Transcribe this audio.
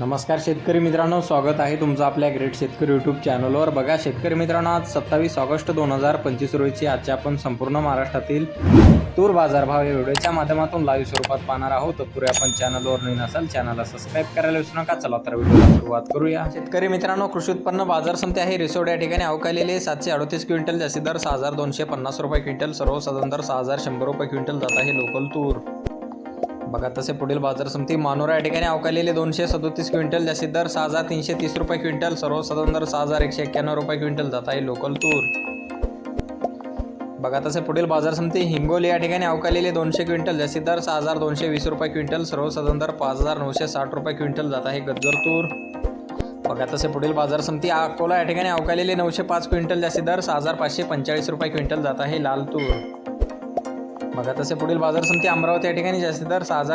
नमस्कार शेतकरी मित्रांनो स्वागत आहे तुमचं आपल्या ग्रेट शेतकरी यूट्यूब चॅनलवर बघा शेतकरी मित्रांनो आज सत्तावीस ऑगस्ट दोन हजार पंचवीस रोजीची आजच्या आपण संपूर्ण महाराष्ट्रातील तूर बाजारभाव या व्हिडिओच्या माध्यमातून लाईव्ह स्वरूपात पाहणार आहोत. तत्पूर्वी आपण चॅनलवर नवीन असाल चॅनलला सबस्क्राईब करायला विसरू नका. चला तर व्हिडिओला सुरुवात करूया. शेतकरी मित्रांनो कृषी उत्पन्न बाजार समिती आहे. रिसोड या ठिकाणी अवकालेले सातशे अडतीस क्विंटल जास्ती दर सहा हजार दोनशे पन्नास रुपये क्विंटल सर्वसाधारण दर सहा हजार शंभर रुपये क्विंटल जात आहे लोकल तूर. बघा तसे पुढील बाजार समिती मानोरा या ठिकाणी अवकालेले दोनशे सदोतीस क्विंटल जास्तीत दर सहा हजार तीनशे तीस रुपये क्विंटल सर्वसाधारण दर सहा हजार एकशे एक्क्याण्णव रुपये क्विंटल जात आहे लोकल तूर. बघा तसे पुढील बाजार समिती हिंगोली या ठिकाणी अवकालेले दोनशे क्विंटल जास्तीत दर सहा हजार दोनशे वीस रुपये क्विंटल सर्वसाधारण दर पाच हजार नऊशे साठ रुपये क्विंटल जात आहे गज्जर तूर. बघा तसे पुढील बाजार समिती अकोला या ठिकाणी अवकालेले नऊशे पाच क्विंटल जास्तीत दर सहा हजार पाचशे पंचेचाळीस रुपये क्विंटल जात आहे लाल तूर. बघा तसे पुढील बाजार समिती अमरावती या ठिकाणी जास्त तर साजा